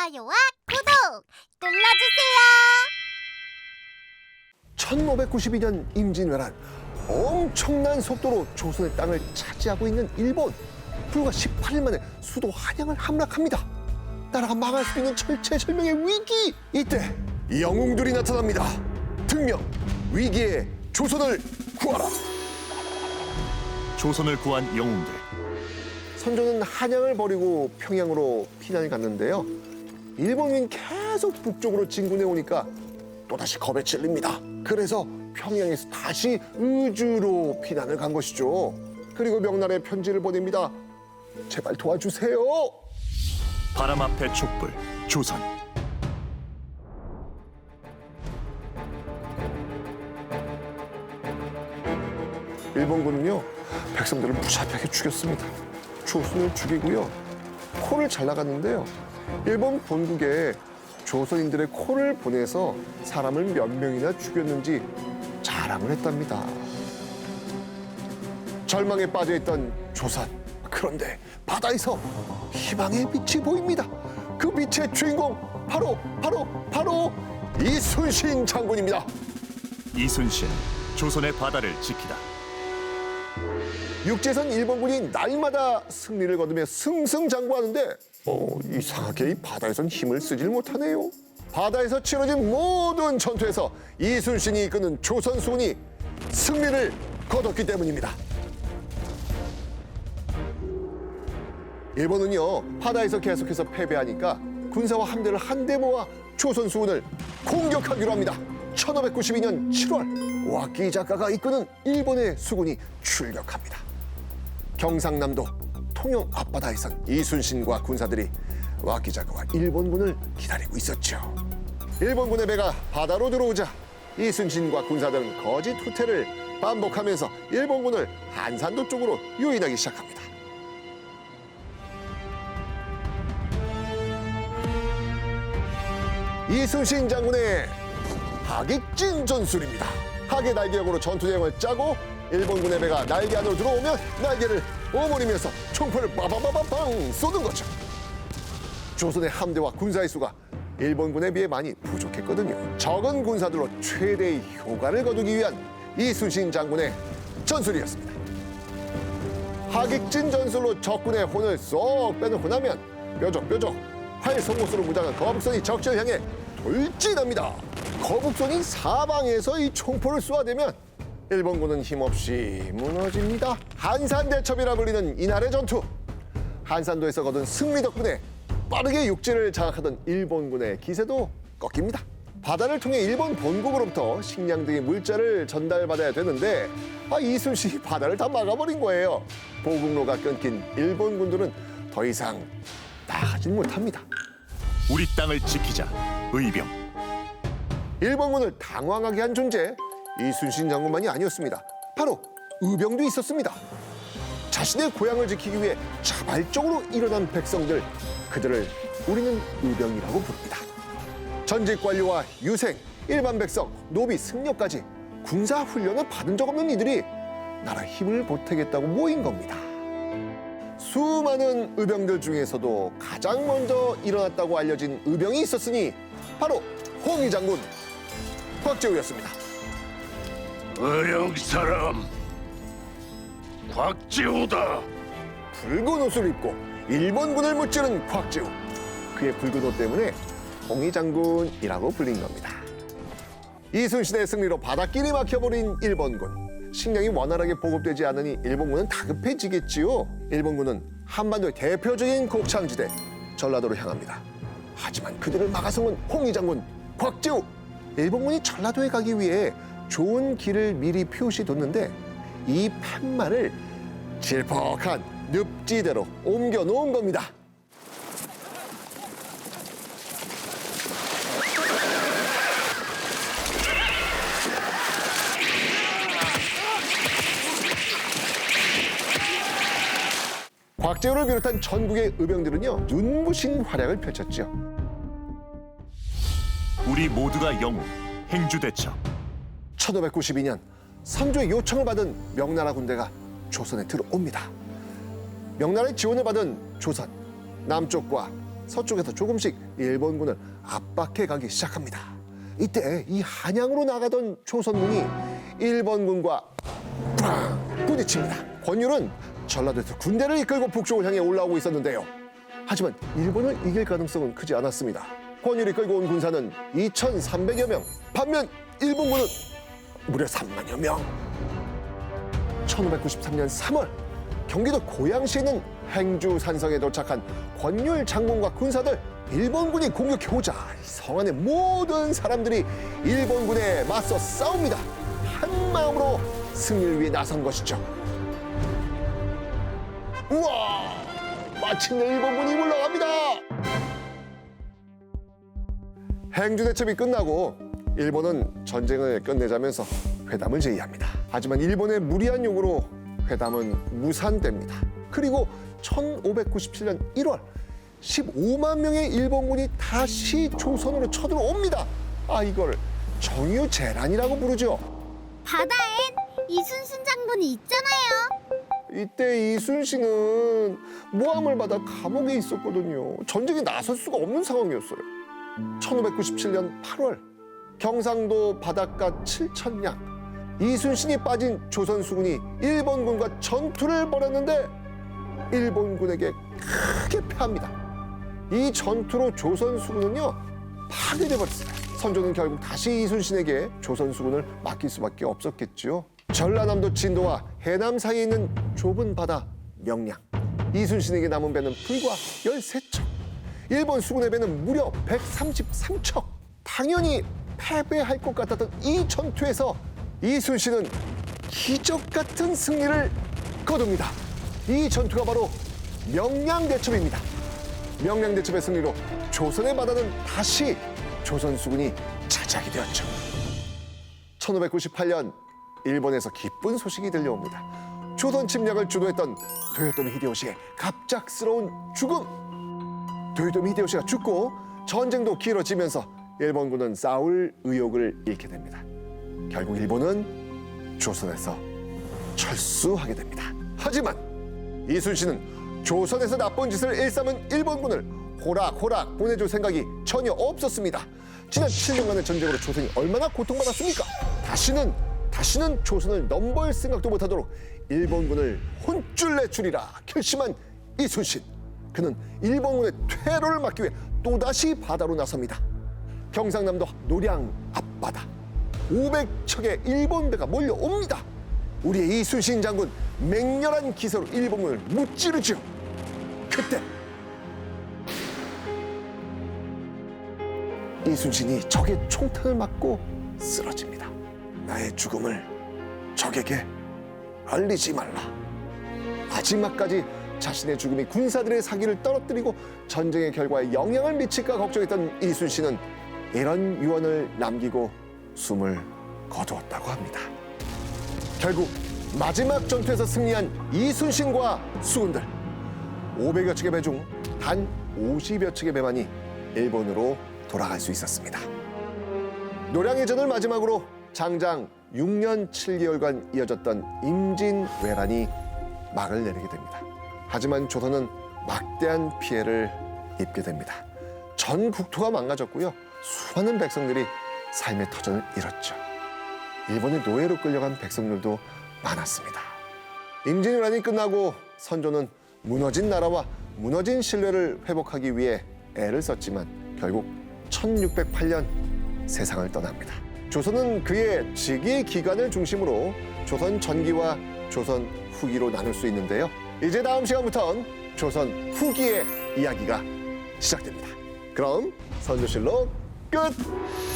좋아요와 구독 눌러주세요. 1592년 임진왜란 엄청난 속도로 조선의 땅을 차지하고 있는 일본 불과 18일 만에 수도 한양을 함락합니다. 나라가 망할 수 있는 철체절명의 위기 이때 영웅들이 나타납니다. 등명 위기에 조선을 구하라. 조선을 구한 영웅들 선조는 한양을 버리고 평양으로 피난을 갔는데요. 일본인 계속 북쪽으로 진군해 오니까 또다시 겁에 질립니다. 그래서 평양에서 다시 의주로 피난을 간 것이죠. 그리고 명나라에 편지를 보냅니다. 제발 도와주세요. 바람 앞에 촛불 조선 일본군은요 백성들을 무자비하게 죽였습니다. 조선을 죽이고요 코를 잘라갔는데요. 일본 본국에 조선인들의 코를 보내서 사람을 몇 명이나 죽였는지 자랑을 했답니다. 절망에 빠져있던 조선. 그런데 바다에서 희망의 빛이 보입니다. 그 빛의 주인공 바로 바로 바로 이순신 장군입니다. 이순신 조선의 바다를 지키다 육지에선 일본군이 날마다 승리를 거두며 승승장구하는데 어, 이상하게 이 바다에선 힘을 쓰질 못하네요. 바다에서 치러진 모든 전투에서 이순신이 이끄는 조선 수군이 승리를 거뒀기 때문입니다. 일본은요 바다에서 계속해서 패배하니까 군사와 함대를 한데 모아 조선 수군을 공격하기로 합니다. 1592년 7월 와키 작가가 이끄는 일본의 수군이 출격합니다. 경상남도 통영 앞바다에선 이순신과 군사들이 와키 작가와 일본군을 기다리고 있었죠. 일본군의 배가 바다로 들어오자 이순신과 군사들은 거짓 후퇴를 반복하면서 일본군을 한산도 쪽으로 유인하기 시작합니다. 이순신 장군의 하객진 전술입니다. 하계 날개역으로 전투 대응을 짜고 일본군의 배가 날개 안으로 들어오면 날개를 오므리면서 총포를 빠바바바방 쏘는 거죠. 조선의 함대와 군사의 수가 일본군에 비해 많이 부족했거든요. 적은 군사들로 최대의 효과를 거두기 위한 이순신 장군의 전술이었습니다. 하객진 전술로 적군의 혼을 쏙 빼놓고 나면 뾰족뾰족 활 송곳으로 무장한 거북선이 적진을 향해 돌진합니다. 거북선이 사방에서 이 총포를 쏘아대면 일본군은 힘없이 무너집니다. 한산대첩이라 불리는 이날의 전투. 한산도에서 거둔 승리 덕분에 빠르게 육지를 장악하던 일본군의 기세도 꺾입니다. 바다를 통해 일본 본국으로부터 식량 등의 물자를 전달받아야 되는데 아, 이순신이 바다를 다 막아버린 거예요. 보급로가 끊긴 일본군들은 더 이상 나가진 못합니다. 우리 땅을 지키자 의병 일본군을 당황하게 한 존재 이순신 장군만이 아니었습니다. 바로 의병도 있었습니다. 자신의 고향을 지키기 위해 자발적으로 일어난 백성들 그들을 우리는 의병이라고 부릅니다. 전직 관료와 유생, 일반 백성, 노비, 승려까지 군사 훈련을 받은 적 없는 이들이 나라 힘을 보태겠다고 모인 겁니다. 수많은 의병들 중에서도 가장 먼저 일어났다고 알려진 의병이 있었으니 바로 홍위 장군 곽재우였습니다. 어영 사람 곽지우다 붉은 옷을 입고 일본군을 무찌른 곽재우. 그의 붉은 옷 때문에 홍위 장군이라고 불린 겁니다. 이순신의 승리로 바닷길이 막혀버린 일본군. 식량이 원활하게 보급되지 않으니 일본군은 다급해지겠지요. 일본군은 한반도의 대표적인 곡창지대 전라도로 향합니다. 하지만 그들을 막아서는 홍위 장군 곽재우. 일본군이 전라도에 가기 위해 좋은 길을 미리 표시뒀는데 이 팻말을 질퍽한 늪지대로 옮겨 놓은 겁니다. 곽재우를 비롯한 전국의 의병들은요 눈부신 활약을 펼쳤죠. 우리 모두가 영웅 행주대첩 1592년 선조의 요청을 받은 명나라 군대가 조선에 들어옵니다. 명나라의 지원을 받은 조선 남쪽과 서쪽에서 조금씩 일본군을 압박해 가기 시작합니다. 이때 이 한양으로 나가던 조선군이 일본군과 꽝 부딪힙니다. 권율은 전라도에서 군대를 이끌고 북쪽을 향해 올라오고 있었는데요. 하지만 일본을 이길 가능성은 크지 않았습니다. 권율이 끌고 온 군사는 2,300여 명, 반면 일본군은 무려 3만여 명. 1593년 3월 경기도 고양시에 있는 행주 산성에 도착한 권율 장군과 군사들 일본군이 공격해오자 이성 안의 모든 사람들이 일본군에 맞서 싸웁니다. 한 마음으로 승리를 위해 나선 것이죠. 우와! 마침내 일본군이 물러갑니다. 행주 대첩이 끝나고 일본은 전쟁을 끝내자면서 회담을 제의합니다. 하지만 일본의 무리한 요구로 회담은 무산됩니다. 그리고 1597년 1월 15만 명의 일본군이 다시 조선으로 쳐들어옵니다. 아 이걸 정유재란이라고 부르죠. 바다엔 이순신 장군이 있잖아요. 이때 이순신은 모함을 받아 감옥에 있었거든요. 전쟁에 나설 수가 없는 상황이었어요. 1597년 8월 경상도 바닷가 7천량 이순신이 빠진 조선 수군이 일본군과 전투를 벌였는데 일본군에게 크게 패합니다. 이 전투로 조선 수군은요 파괴돼 버렸어요. 선조는 결국 다시 이순신에게 조선 수군을 맡길 수밖에 없었겠죠. 전라남도 진도와 해남 사이에 있는 좁은 바다 명량. 이순신에게 남은 배는 불과 13척. 일본 수군의 배는 무려 133척. 당연히 패배할 것 같았던 이 전투에서 이순신은 기적 같은 승리를 거둡니다. 이 전투가 바로 명량대첩입니다. 명량대첩의 승리로 조선의 바다는 다시 조선 수군이 차지하게 되었죠. 1598년 일본에서 기쁜 소식이 들려옵니다. 조선 침략을 주도했던 도요토미 히데요시의 갑작스러운 죽음. 도요토미 히데요시가 죽고 전쟁도 길어지면서 일본군은 싸울 의욕을 잃게 됩니다. 결국 일본은 조선에서 철수하게 됩니다. 하지만 이순신은 조선에서 나쁜 짓을 일삼은 일본군을 호락호락 보내줄 생각이 전혀 없었습니다. 지난 7년간의 전쟁으로 조선이 얼마나 고통받았습니까? 다시는 다시는 조선을 넘볼 생각도 못하도록 일본군을 혼쭐 내주리라 결심한 이순신. 그는 일본군의 퇴로를 막기 위해 또다시 바다로 나섭니다. 경상남도 노량 앞바다 500척의 일본 배가 몰려옵니다. 우리의 이순신 장군 맹렬한 기세로 일본군을 무찌르죠. 그때 이순신이 적의 총탄을 맞고 쓰러집니다. 나의 죽음을 적에게 알리지 말라. 마지막까지 자신의 죽음이 군사들의 사기를 떨어뜨리고 전쟁의 결과에 영향을 미칠까 걱정했던 이순신은 이런 유언을 남기고 숨을 거두었다고 합니다. 결국 마지막 전투에서 승리한 이순신과 수군들 500여 척의 배 중 단 50여 척의 배만이 일본으로 돌아갈 수 있었습니다. 노량의 전을 마지막으로 장장 6년 7개월간 이어졌던 임진왜란이 막을 내리게 됩니다. 하지만 조선은 막대한 피해를 입게 됩니다. 전 국토가 망가졌고요. 수많은 백성들이 삶의 터전을 잃었죠. 일본의 노예로 끌려간 백성들도 많았습니다. 임진왜란이 끝나고 선조는 무너진 나라와 무너진 신뢰를 회복하기 위해 애를 썼지만 결국 1608년 세상을 떠납니다. 조선은 그의 즉위 기간을 중심으로 조선 전기와 조선 후기로 나눌 수 있는데요. 이제 다음 시간부터는 조선 후기의 이야기가 시작됩니다. 그럼 선조실록 끝!